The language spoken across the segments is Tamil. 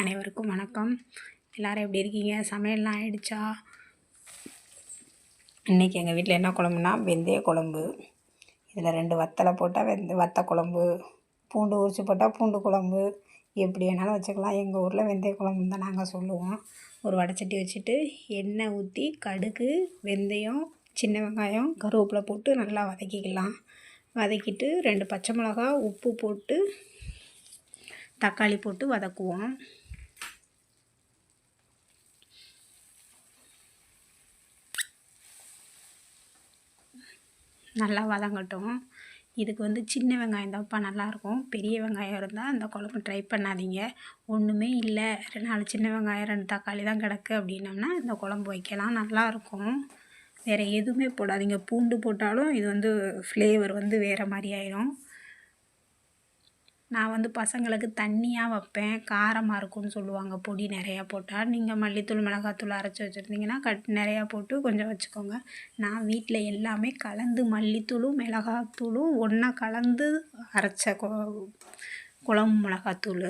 அனைவருக்கும் வணக்கம். எல்லோரும் எப்படி இருக்கீங்க? சமையல்லாம் ஆயிடுச்சா? இன்றைக்கி எங்கள் வீட்டில் என்ன குழம்புனா வெந்தய குழம்பு. இதில் ரெண்டு வத்தலை போட்டால் வெந்த வத்த குழம்பு பூண்டு உரிச்சு போட்டால் பூண்டு குழம்பு. எப்படி வேணாலும் வச்சுக்கலாம். எங்கள் ஊரில் வெந்தய குழம்புன்னு தான் நாங்கள் சொல்லுவோம். ஒரு வடைச்சட்டி வச்சுட்டு எண்ணெய் ஊற்றி கடுகு வெந்தயம் சின்ன வெங்காயம் கருவேப்பிலை போட்டு நல்லா வதக்கிக்கலாம். வதக்கிட்டு ரெண்டு பச்சை மிளகா உப்பு போட்டு தக்காளி போட்டு வதக்குவோம். நல்லா வதங்கட்டும். இதுக்கு வந்து சின்ன வெங்காயம் தான்ப்பா நல்லாயிருக்கும் பெரிய வெங்காயம் இருந்தால் அந்த குழம்பு ட்ரை பண்ணாதீங்க. ஒன்றுமே இல்லை. நாலு சின்ன வெங்காயம் ரெண்டு தக்காளி தான் கிடக்கு அப்படின்னம்னா இந்த குழம்பு வைக்கலாம். நல்லாயிருக்கும் வேறு எதுவுமே போடாதீங்க. பூண்டு போட்டாலும் இது வந்து ஃப்ளேவர் வந்து வேறு மாதிரி ஆயிரும். நான் வந்து பசங்களுக்கு தண்ணியாக வைப்பேன் காரமாக இருக்கும்னு சொல்லுவாங்க. பொடி நிறையா போட்டால் நீங்கள் மல்லித்தூள் மிளகாத்தூள் அரைச்சி வச்சுருந்தீங்கன்னா கட் நிறையா போட்டு கொஞ்சம் வச்சுக்கோங்க. நான் வீட்டில் எல்லாமே கலந்து மல்லித்தூளும் மிளகாத்தூளும் ஒன்றா கலந்து அரைச்ச கொ குழம்பு மிளகாத்தூள்.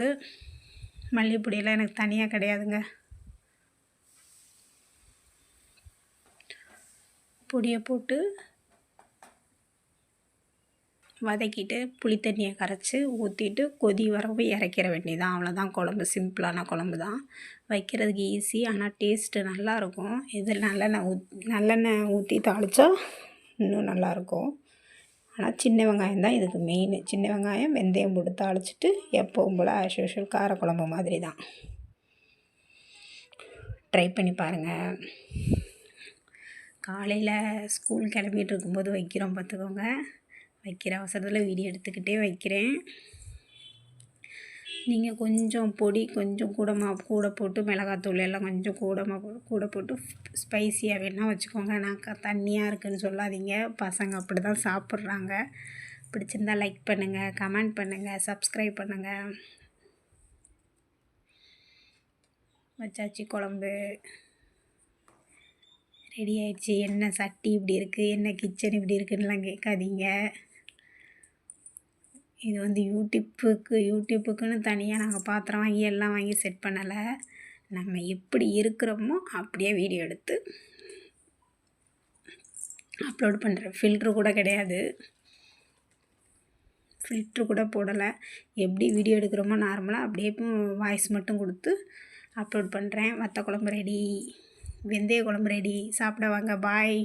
மல்லிப்பொடியெல்லாம் எனக்கு தனியாக கிடையாதுங்க. பொடியை போட்டு வதக்கிட்டு புளி தண்ணியை கரைச்சி ஊற்றிட்டு கொதி வரவும் இறக்கிற வேண்டியதான் அவ்வளோதான் குழம்பு. சிம்பிளான குழம்பு தான் வைக்கிறதுக்கு ஈஸி ஆனால் டேஸ்ட்டு நல்லாயிருக்கும். இது நல்லெண்ணெய் ஊத் நல்லெண்ணெய் ஊற்றி தாளித்தா இன்னும் நல்லாயிருக்கும். ஆனால் சின்ன வெங்காயம் தான் இதுக்கு மெயின் சின்ன வெங்காயம் வெந்தயம் போட்டு தாளிச்சிட்டு எப்பவும் போல் ஆஸ் யூஷுவல் காரக்குழம்பு மாதிரி தான் ட்ரை பண்ணி பாருங்கள் காலையில் ஸ்கூல் கிளம்பிட்டு இருக்கும்போது வைக்கிறோம் பார்த்துக்கோங்க. வைக்கிற அவசரத்தில் வீடியோ எடுத்துக்கிட்டே வைக்கிறேன். நீங்கள் கொஞ்சம் பொடி கொஞ்சம் கூடமாக கூட போட்டு மிளகாத்தூள் எல்லாம் கொஞ்சம் கூடமாக கூட போட்டு ஸ்பைஸியாக வேணால் வச்சுக்கோங்க. நான் தண்ணியாக இருக்குதுன்னு சொல்லாதீங்க. பசங்க அப்படி தான் சாப்பிட்றாங்க. பிடிச்சிருந்தால் லைக் பண்ணுங்கள் கமெண்ட் பண்ணுங்கள் சப்ஸ்கிரைப் பண்ணுங்கள் வச்சாச்சு குழம்பு. ரெடி ஆயிடுச்சு. என்ன சட்டி இப்படி இருக்குது என்ன கிச்சன் இப்படி இருக்குன்னுலாம் கேட்காதீங்க. இது வந்து யூடியூப்புக்கு யூடியூப்புக்குன்னு தனியாக நாங்கள் பாத்திரம் வாங்கி எல்லாம் வாங்கி செட் பண்ணலை. நம்ம எப்படி இருக்கிறோமோ அப்படியே வீடியோ எடுத்து அப்லோட் பண்ணுறேன் ஃபில்ட்ரு கூட கிடையாது. ஃபில்ட்ரு கூட போடலை. எப்படி வீடியோ எடுக்கிறோமோ நார்மலாக அப்படியே வாய்ஸ் மட்டும் கொடுத்து அப்லோட் பண்ணுறேன் வத்த குழம்பு ரெடி வெந்தய குழம்பு ரெடி சாப்பிட வாங்க பாய்